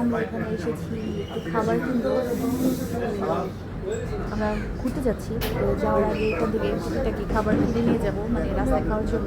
আমরা এখানে এসেছি একটু খাবার কিনতে আমরা ঘুরতে যাচ্ছি। তো যাওয়ার আগে এখান থেকে টুকিটাকি খাবার কিনে নিয়ে যাব? মানে রাস্তায় খাওয়ার জন্য।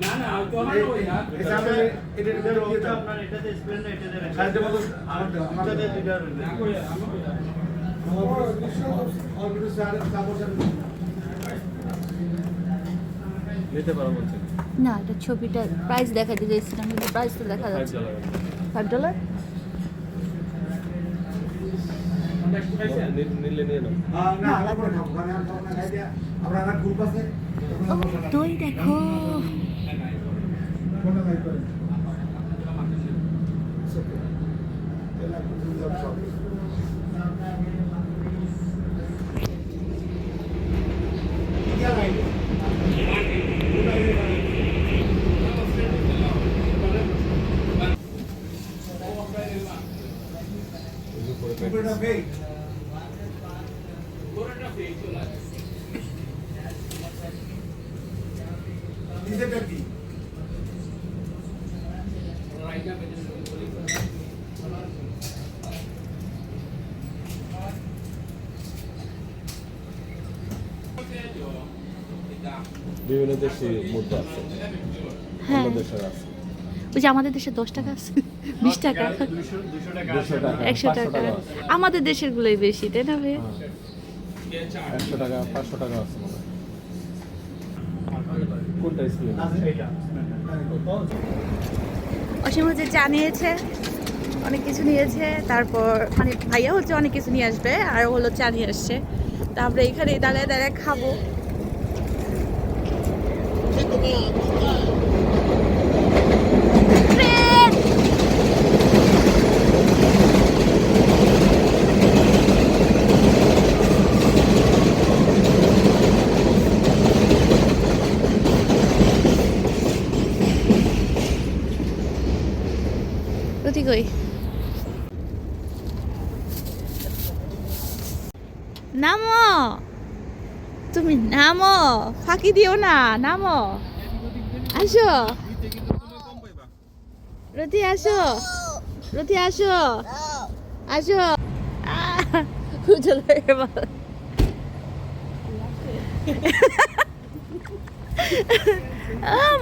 না এটা দিয়ে আমার। আমার। নিতে পারো না এটা ছবিটা প্রাইস দেখাতে চাইছিলাম কিন্তু প্রাইস তো দেখা যাচ্ছে। ডলার ফাইভ ডলার নিলে নিয়ে নাও। আহ, না, আমার পরে খাব। ওখানে আর খাব না, খাই দিয়া। আমরা আর গ্রুপ আছে। ও দই দেখো। কোনটা বিভিন্ন দেশে মুদ্রা আছে। হ্যাঁ। দেশের আছে। ওই যে আমাদের দেশে দশ টাকা আছে বিশ টাকা। একশো টাকা। আমাদের দেশের গুলোই বেশি তাই না ভাই? একশো টাকা পাঁচশো টাকা আছে মনে হয়। কোনটা স্কুলে? অসীম হচ্ছে চা নিয়েছে, অনেক কিছু নিয়েছে। তারপর মানে ভাইয়া হচ্ছে অনেক কিছু নিয়ে আসবে, আর হলো চা নিয়ে আসছে। তারপরে এখানে দাঁড়ায় দাঁড়ায় খাব ট্রেন! প্রতীক ওই নামো তুমি নামো ফাঁকি দিও না নামো। আসো। রতি আসো। রতি আসো। আসো।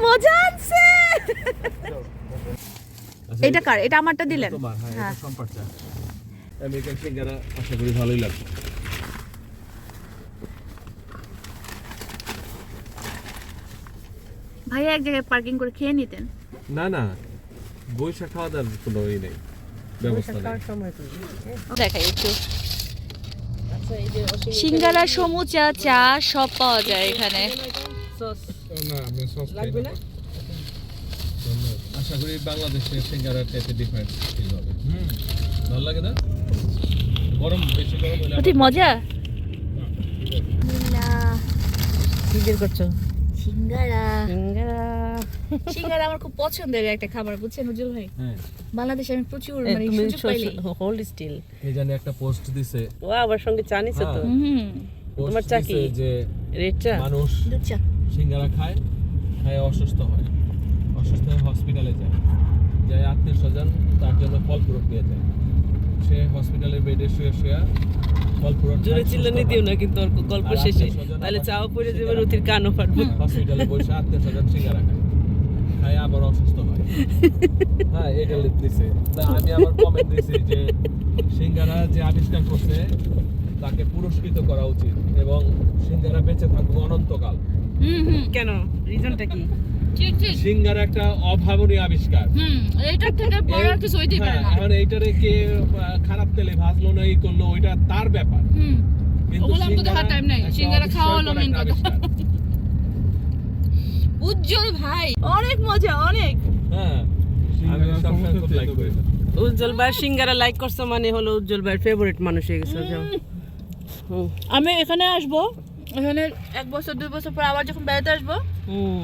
মজা আছে এটা কার? এটা আমারটা দিলেন। হ্যাঁ হ্যাঁ। আমেরিকান সিঙ্গারা আশা করি ভালোই লাগবে। ভাইয়া এক জায়গায় পার্কিং করে খেয়ে নিতেন। না না বৈশাখ খাওয়া দাওয়ার কোনো ই নেই ব্যবস্থা নেই। দেখাই একটু। সিঙ্গারা সমুচা চা সব পাওয়া যায় এখানে। না আমি সস খাই না। আশা করি বাংলাদেশে সিঙ্গারা টাইপে ডিফারেন্ট ফিল হবে। ভালো লাগে না? গরম বেশি গরম হলে মজা? কি বের করছ? সিঙ্গারা। সিঙ্গারা। সিঙ্গারা আমার খুব পছন্দের একটা খাবার বুঝছেন উজ্জ্বল ভাই? হ্যাঁ। বাংলাদেশে আমি প্রচুর মানে সুযোগ পাইলে। হোল্ড স্টিল এই জানি একটা পোস্ট দিছে। ও আবার সঙ্গে চা নিছে তো। হ্যাঁ। হুম। পোস্ট তোমার চা কি? যে রেড চা? মানুষ দুধ চা। সিঙ্গারা খায় খায় অসুস্থ হয়। অসুস্থ হয়ে হসপিটালে যায়। যায় আত্মীয় স্বজন তার জন্য ফল নিয়ে যায় সে হসপিটালের বেডে শুয়ে শুয়ে জোরে চিল্লানি দিও না কিন্তু ওর গল্প শেষে। তাহলে আবার চাও পড়ে যাবে সিঙ্গারা কানও ফাটবে। হসপিটালে বসে আত্মীয় স্বজন সিঙ্গারা খায়। খায় আবার অসুস্থ হয়। হ্যাঁ এটা লিখতেছে তা আমি আবার কমেন্ট দিয়েছি যে সিঙ্গারা যে আবিষ্কার করছে তাকে পুরস্কৃত করা উচিত এবং সিঙ্গারা বেঁচে থাকবে অনন্তকাল। হুম হুম কেন? রিজনটা কি? ঠিক ঠিক। সিঙ্গারা একটা অভাবনীয় আবিষ্কার। হুম এইটার থেকে বড় আর কিছু হইতেই পারে না। এখন এইটারে কে খারাপ তেলে ভাজলো না এই করল ওইটা তার ব্যাপার। হুম কিন্তু ওগুলো সিঙ্গারা দেখার time নাই। সিঙ্গারা খাওয়া হলো একটা কথা। উজ্জ্বল ভাই অনেক মজা অনেক। হ্যাঁ আমি সবসময় খুব like করি। উজ্জ্বল ভাইয়ের সিঙ্গারা লাইক করছ মানে হলো উজ্জ্বল ভাইয়ের ফেভারিট মানুষ হয়ে গেছে আমি এখানে আসব এখানে এক বছর দুই বছর পর আবার যখন বেড়াতে আসব হুম।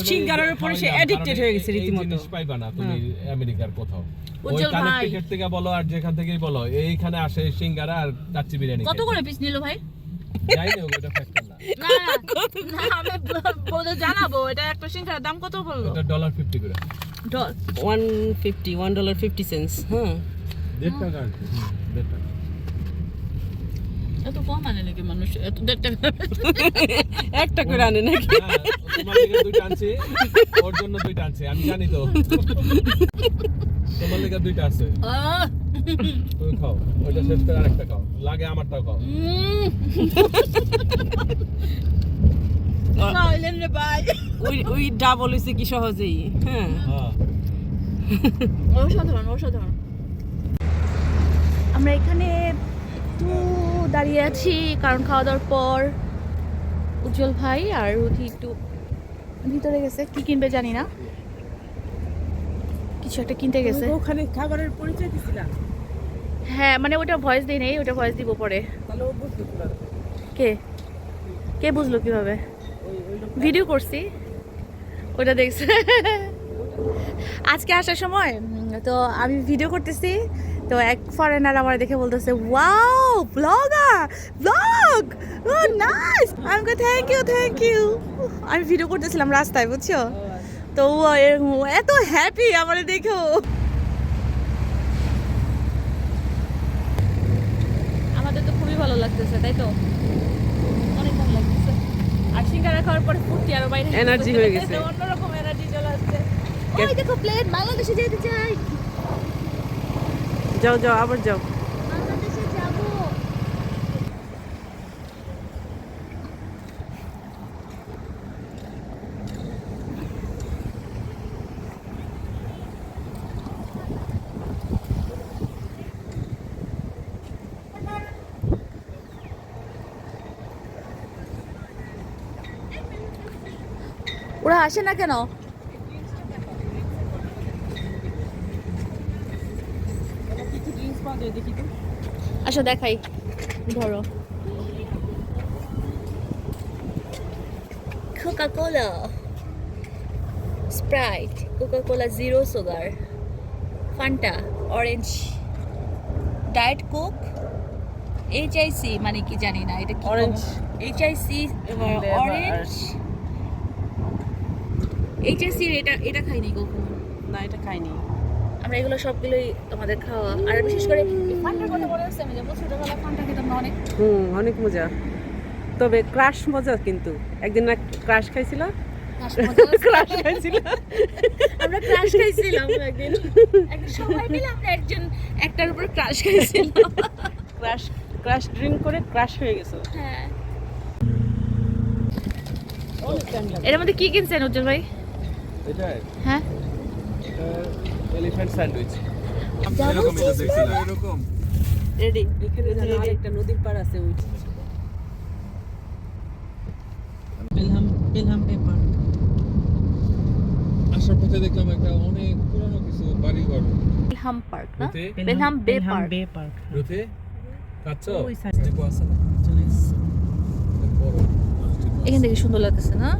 সিঙ্গারার উপরে সে খাওয়াইলাম, হয়ে গেছে রীতিমতো। জিনিস পাইবা না তুমি আমেরিকার কোথাও। ওই উজ্জ্বল ভাই। থেকে বলো আর যেখান থেকেই বলো এইখানে আসে সিঙ্গারা আর কাচ্চি বিরিয়ানি কত করে পিস নিল ভাই? জানি না ওটা ফ্যাক্টর না। না আমি বলে জানাব এটা একটা সিঙ্গার দাম কত বলল ওটা ডলার ফিফটি করে। Doll one fifty one dollar fifty cents হ্যাঁ। দেড় টাকা দেড় টাকা। এত কম আনে নাকি মানুষ? এত দেড় টাকা একটা করে আনে নাকি? হ্যাঁ, তোমার লেগে দুইটা আনছি ওর জন্য দুইটা আনছি আমি জানি তো। তোমার লেগে দুইটা আছে। তুমি খাও ওইটা শেষ করে আরেকটা খাও। লাগে আমারটাও খাও। রে ভাই। ওই ওই ডাবল হয়েছে কি সহজেই হ্যাঁ। হ্যাঁ। অসাধারণ অসাধারণ। আমরা এখানে দাঁড়িয়ে আছি কারণ খাওয়া দাওয়ার পর উজ্জ্বল ভাই আর রুথি একটু ভিতরে গেছে। কি কিনবে জানি না। কিছু একটা কিনতে গেছে। ওখানে খাবারের পরিচয় দিছিলাম হ্যাঁ মানে ওটা ভয়েস দিই নেই ওটা ভয়েস দিব পরে। কে? কে বুঝলো কীভাবে? ভিডিও করছি। ওটা দেখছে। আজকে আসার সময় তো আমি ভিডিও করতেছি। তো এক ফরেনার আমার দেখে বলতেছে wow blogger blog oh nice আমি কই থ্যাংক ইউ থ্যাংক ইউ আমি ভিডিও করতেছিলাম রাস্তায় বুঝছ? তো ও এত হ্যাপি আমার দেখো আমাদের তো খুবই ভালো লাগতেছে তাই তো? অনেক ভালো লাগতেছে। আর সিঙ্গারা খাওয়ার পরে ফুর্তি আরও বাইরে এনার্জি হয়ে গেছে। অন্যরকম এনার্জি চলে আসছে। ওই দেখো প্লেন বাংলাদেশে যেতে চাই। যাও যাও আবার যাও। ওরা আসে না কেন? আচ্ছা দেখাই। ধরো। Coca Cola Sprite Coca Cola zero sugar Fanta orange diet Coke HIC মানে কি জানি না এটা কি Orange. এইচআইসি অরেঞ্জ এইচআইসি এটা এটা খাইনি কখনো? না এটা খাইনি। আমরা এগুলো সবগুলোই আমাদের খাওয়া। আর বিশেষ করে ফান্টার কথা মনে হচ্ছে আমি যেমন ছোটবেলা ফান্টা খেতাম না অনেক হুম অনেক মজা। তবে ক্রাশ মজা কিন্তু। একদিন না ক্রাশ খাইছিল? ক্রাশ খাইছিল? আমরা ক্রাশ খাইছিলাম একদিন। একদিন সবাই মিলে আমরা একজন একটার উপর ক্রাশ খাইছিলাম। ক্রাশ ক্রাশ ড্রিঙ্ক করে ক্রাশ হয়ে গেছে। হ্যাঁ। এর মধ্যে কি কিনছেন উজ্জ্বল ভাই? হ্যাঁ? Elephant sandwich. যাব চেষ্টা। এরকম। রেডি এখানে রেডি একটা নদীর পার আছে ওই পেলহাম পেলহাম পেপার। আসার পথে দেখলাম একটা অনেক পুরানো কিছু বাড়ি ঘর বেলহাম পার্ক না? বেলহাম বে পার্ক। বে পার্ক রুথি? খাচ্ছ ওই। দেখো আছে এখান থেকে সুন্দর লাগতেছে না?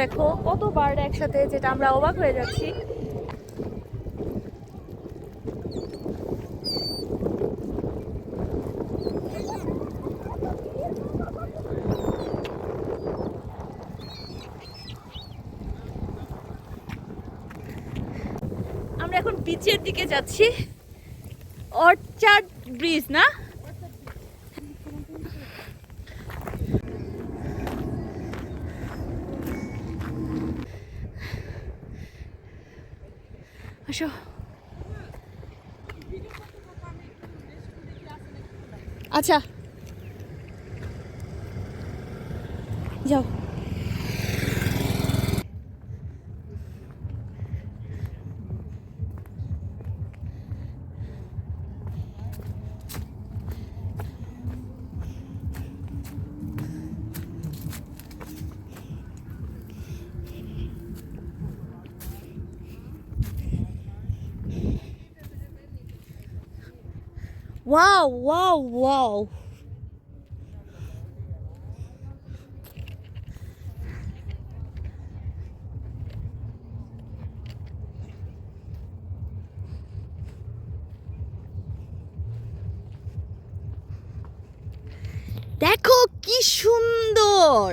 দেখো কত বার্ড একসাথে যেটা আমরা অবাক হয়ে যাচ্ছি। আমরা এখন বিচের দিকে যাচ্ছি। অর্চার্ড ব্রিজ, না? আসো আচ্ছা যাও ওয়াও ওয়াও ওয়াও দেখো কি সুন্দর।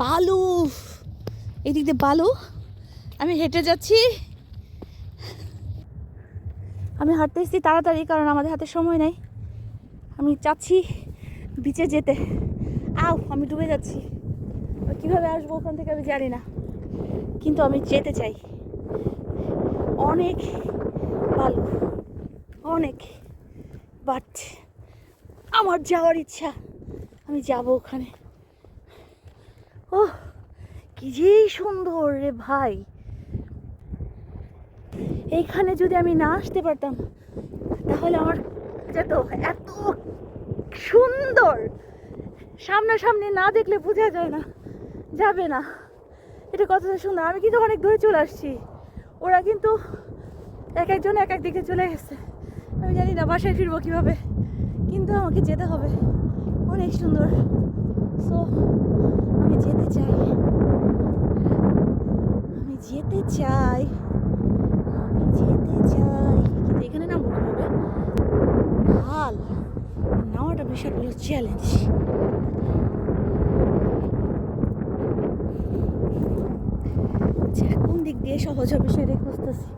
বালু। এদিক দিয়ে বালু। আমি হেঁটে যাচ্ছি। আমি হাঁটতে এসেছি তাড়াতাড়ি কারণ আমাদের হাতে সময় নেই। আমি চাচ্ছি বিচে যেতে। আও আমি ডুবে যাচ্ছি। কীভাবে আসব ওখান থেকে আমি জানি না। কিন্তু আমি যেতে চাই। অনেক ভালো অনেক বাট আমার যাওয়ার ইচ্ছা। আমি যাব ওখানে। ও কি যে সুন্দর রে ভাই। এইখানে যদি আমি না আসতে পারতাম, তাহলে আমার যেত এত সুন্দর। সামনাসামনি না দেখলে বোঝা যায় না, যাবে না। এটা কতটা সুন্দর। আমি কিন্তু অনেক দূরে চলে আসছি। ওরা কিন্তু এক একজন এক এক দিকে চলে গেছে। আমি জানি না বাসায় ফিরবো কীভাবে, কিন্তু আমাকে যেতে হবে। অনেক সুন্দর। সো আমি যেতে চাই। আমি যেতে চাই আমি যেতে চাই কিন্তু এখানে নামবো কীভাবে ঢাল নামাটা বিশাল বড় চ্যালেঞ্জ কোন দিক দিয়ে সহজ হবে সেটাই খুঁজতেছি।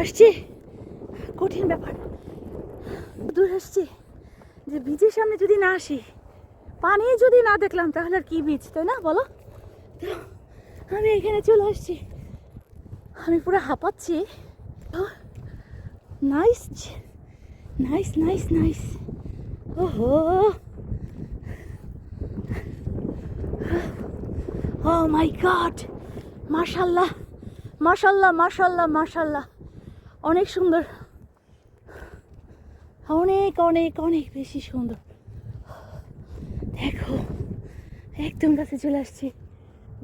আসছি। কঠিন ব্যাপার। দূর আসছি। যে বীজের সামনে যদি না আসি, পানি যদি না দেখলাম, তাহলে আর কি বীজ তাই না? বলো। তো আমি এখানে চলে আসছি। আমি পুরো হাঁপাচ্ছি। নাইস নাইস নাইস নাইস ওহো। ও মাই গড মাশাল্লাহ মাশাল্লাহ মাশাল্লাহ মাশাল্লাহ। অনেক সুন্দর। অনেক অনেক অনেক বেশি সুন্দর। দেখো, একদম কাছে চলে আসছি।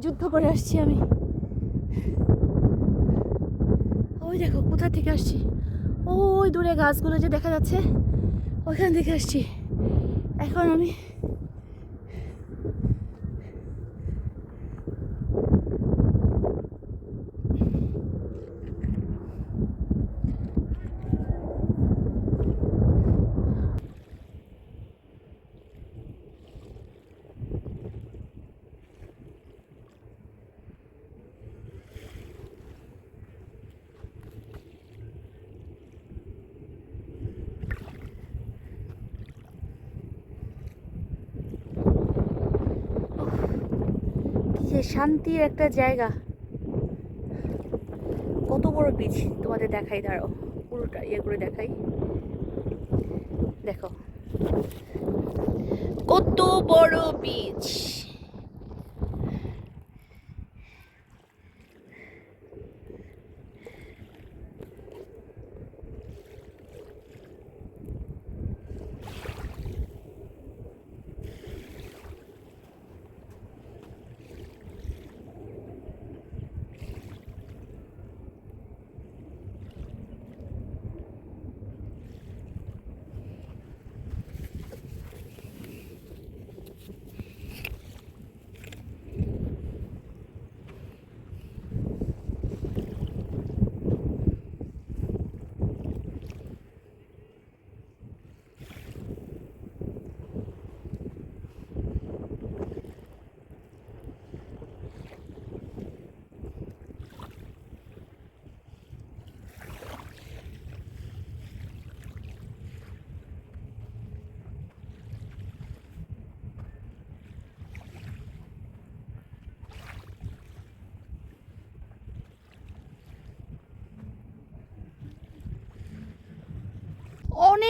যুদ্ধ করে আসছি আমি। ওই দেখো, কোথা থেকে আসছি? ওই দূরে গাছগুলো যে দেখা যাচ্ছে, ওইখান থেকে আসছি। এখন আমি কি যে শান্তির একটা জায়গা। কত বড় বীজ তোমাদের দেখাই দাঁড়ো পুরোটা ইয়ে করে দেখাই। দেখো। কত বড় বীজ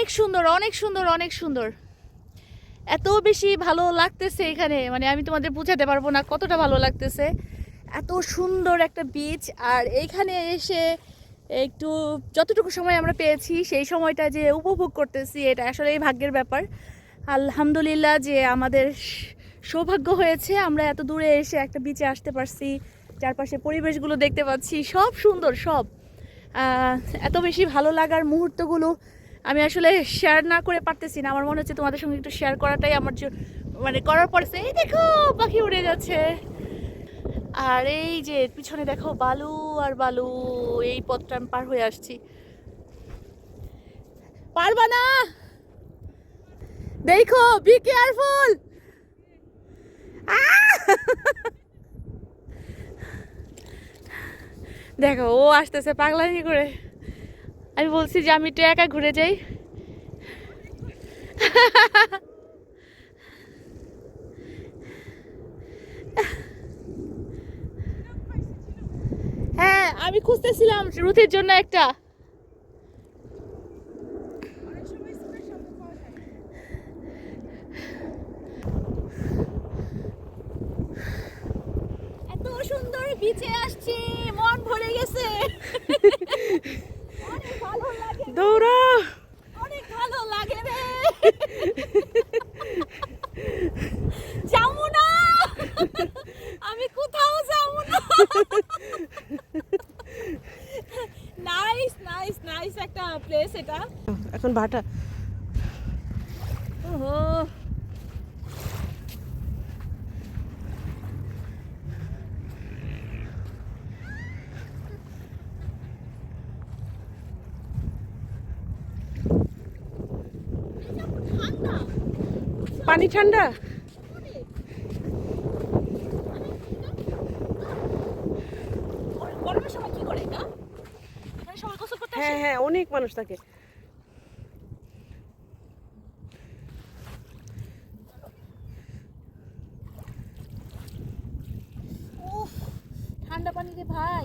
অনেক সুন্দর অনেক সুন্দর অনেক সুন্দর। এত বেশি ভালো লাগতেছে এখানে মানে আমি তোমাদের বোঝাতে পারব না কতটা ভালো লাগতেছে। এত সুন্দর একটা বিচ আর এইখানে এসে একটু যতটুকু সময় আমরা পেয়েছি, সেই সময়টা যে উপভোগ করতেছি, এটা আসলে ভাগ্যের ব্যাপার। আলহামদুলিল্লাহ যে আমাদের সৌভাগ্য হয়েছে, আমরা এত দূরে এসে একটা বিচে আসতে পারছি, চারপাশে পরিবেশগুলো দেখতে পাচ্ছি, সব সুন্দর, সব। এত বেশি ভালো লাগার মুহূর্তগুলো আমি আসলে শেয়ার না করে পারতেছি না। আমার মনে হচ্ছে তোমাদের সঙ্গে একটু শেয়ার করাটাই আমার মানে করার পরে এই দেখো, পাখি উড়ে যাচ্ছে। আর এই যে, পিছনে দেখো, বালু আর বালু। এই পথটা আমি পার হয়ে আসছি। পারবা না? দেখো বি কেয়ারফুল দেখো, ও আসতেছে পাগলামি করে। আমি বলছি যে আমি একটু একা ঘুরে যাই। হ্যাঁ আমি খুঁজতেছিলাম রুথের জন্য একটা। এত সুন্দর বিচে আসছি মন ভরে গেছে। দৌড়া অনেক ভালো লাগে রে যাব না আমি কোথাও যাব না নাইস নাইস নাইস একটা প্লেস এটা। এখন ভাটা ওহো পানি ঠান্ডা গরমের সময় কি করে এটা এখানে সবাই গোসল করতে হ্যাঁ হ্যাঁ অনেক মানুষ থাকে। ঠান্ডা পানি রে ভাই।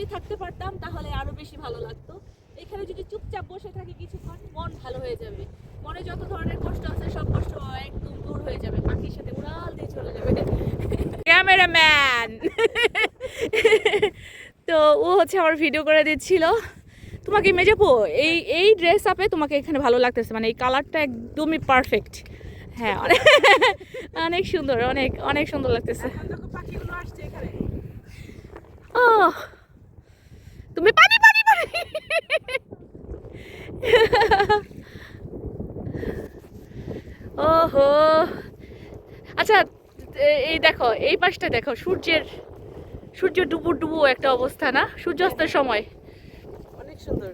যদি থাকতে পারতাম তাহলে আরও বেশি ভালো লাগতো। এখানে যদি চুপচাপ বসে থাকি কিছুক্ষণ মন ভালো হয়ে যাবে। মনে যত ধরনের কষ্ট আছে সব কষ্ট একদম দূর হয়ে যাবে। পাখির সাথে উড়াল দিয়ে চলে যাবে। ক্যামেরাম্যান! তো ও হচ্ছে আমার ভিডিও করে দিচ্ছিল। তোমাকে মেজাপো এই এই ড্রেস আপে তোমাকে এখানে ভালো লাগতেছে। মানে এই কালারটা একদমই পারফেক্ট হ্যাঁ অনেক সুন্দর অনেক অনেক সুন্দর লাগতেছে। ও তুমি পানি পানি পানি। ওহো। আচ্ছা এই দেখো এই পাশটা দেখো সূর্যের সূর্য ডুবু ডুবু একটা অবস্থা না? সূর্যাস্তের সময়। অনেক সুন্দর।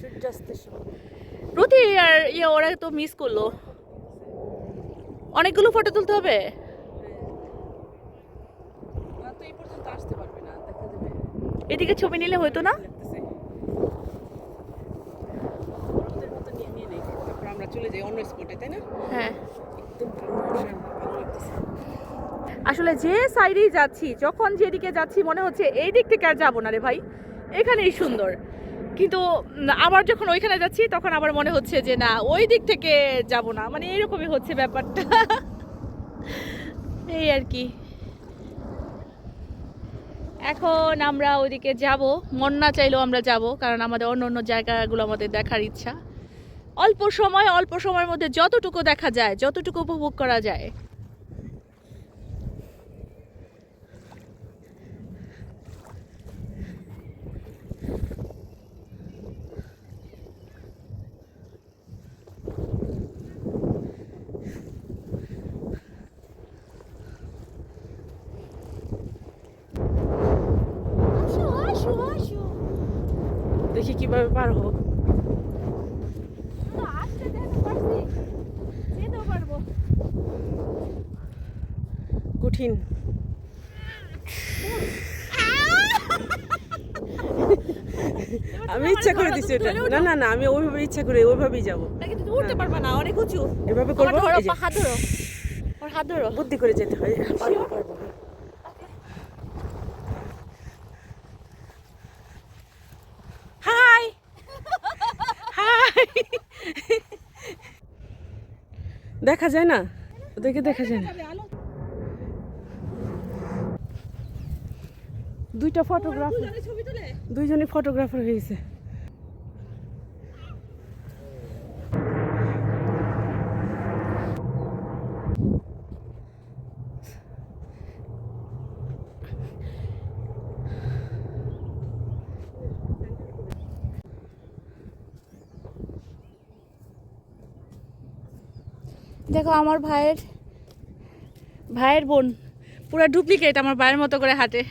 সূর্যাস্তের সময়। প্রতি আর ইয়ে ওরা তো মিস করল। অনেকগুলো ফটো তুলতে হবে ওরা তো এই পর্যন্ত আসতে পারবে না দেখা যাবে এদিকে ছবি নিলে হতো না? আমরা চলে যাই অন্য স্পটে তাই না? হ্যাঁ। আসলে যে সাইডেই যাচ্ছি যখন যেদিকে যাচ্ছি মনে হচ্ছে এই দিক থেকে আর যাব না রে ভাই। এখানেই সুন্দর। কিন্তু আবার যখন ওইখানে যাচ্ছি তখন আবার মনে হচ্ছে যে না ওই দিক থেকে যাব না। মানে এরকমই হচ্ছে ব্যাপারটা। এই আর কি। এখন আমরা ওইদিকে যাব। মন না চাইলেও আমরা যাব, কারণ আমাদের অন্য অন্য জায়গাগুলো আমাদের দেখার ইচ্ছা। অল্প সময়, অল্প সময়ের মধ্যে যতটুকু দেখা যায়, যতটুকু উপভোগ করা যায় আসো আসো আসো দেখি কীভাবে পার হব। কঠিন। আমি ইচ্ছা করে দিছি ওটা না না না আমি ওইভাবে ইচ্ছা করে ওইভাবেই যাব। উঠতে পারবা না অনেক উঁচু। এভাবে করব। হাত ধরো। ওর হাত ধরো। বুদ্ধি করে যেতে হয়। পারব, দেখা যায় না? ওদেরকে দেখা যায় না? দুইটা ফটোগ্রাফার দুইজনই ফটোগ্রাফার হয়েছে। দেখো আমার ভাইয়ের ভাইয়ের বোন পুরো ডুপ্লিকেট আমার ভাইয়ের মতো করে হাঁটে।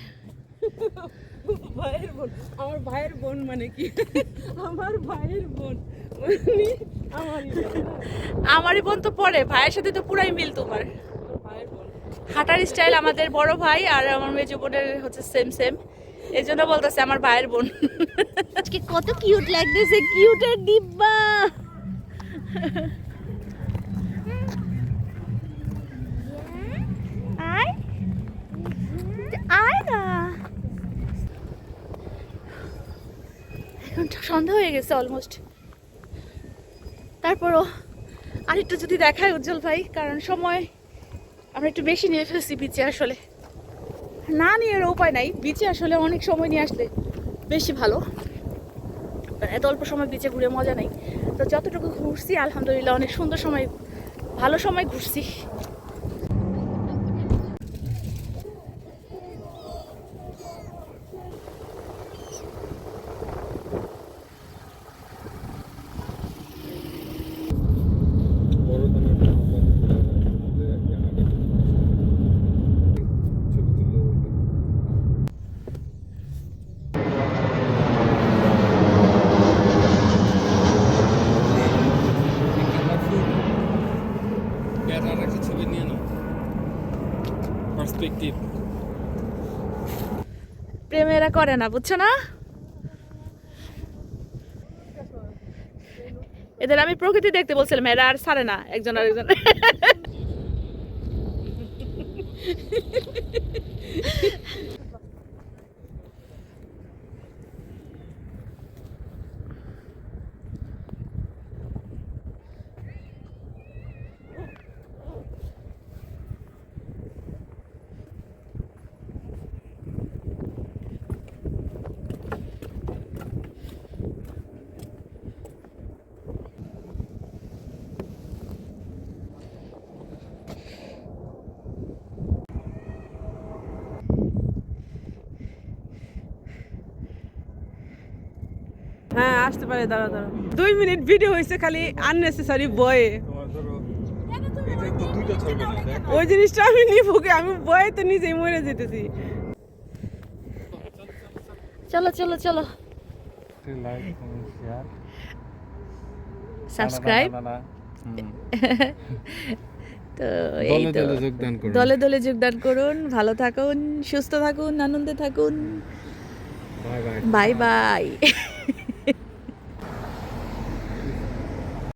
ভাইয়ের বোন আমার ভাইয়ের বোন মানে কি? আমার ভাইয়ের বোন মানে আমারই বোন। তো পরে ভাইয়ের সাথে তো পুরাই মিল তোমার। বোন। হাঁটার স্টাইল আমাদের বড় ভাই আর আমার মেজো বোনের হচ্ছে সেম সেম এই জন্য বলতেছে আমার ভাইয়ের বোন। আজকে কত কিউট লাগতেছে কিউটের ডিব্বা আয় আয় না এখন তো সন্ধ্যা হয়ে গেছে অলমোস্ট তারপরও আরেকটু যদি দেখায় উজ্জ্বল ভাই, কারণ সময় আমরা একটু বেশি নিয়ে ফেলছি বিচে আসলে। না নিয়ে এর উপায় নাই, বিচে আসলে অনেক সময় নিয়ে আসলে বেশি ভালো। এত অল্প সময় বিচে ঘুরে মজা নেই। তো যতটুকু ঘুরছি, আলহামদুলিল্লাহ অনেক সুন্দর সময়, ভালো সময় ঘুরছি বড় ধরনের একটা আগে ছবি তুললে হইতো ক্যামেরার একটা ছবি নিয়ে নাও পার্সপেক্টিভ প্রেমেরা করে না, বুঝছ না? এদের আমি প্রকৃতি দেখতে বলছিলাম, এরা আর সারে না, একজন আর আসতে পারে দাঁড়া দাঁড়া দুই মিনিট ভিডিও হয়েছে খালি আননেসেসারি বয়ে। ওই জিনিসটা আমি নিবো কি? আমি বয়ে তো নিজেই মরে যেতেছি। চলো চলো চলো। লাইক কমেন্ট শেয়ার সাবস্ক্রাইব তো এই দলে তো দলে যোগদান করুন। দলে দলে যোগদান করুন ভালো থাকুন সুস্থ থাকুন আনন্দে থাকুন। Bye bye bye bye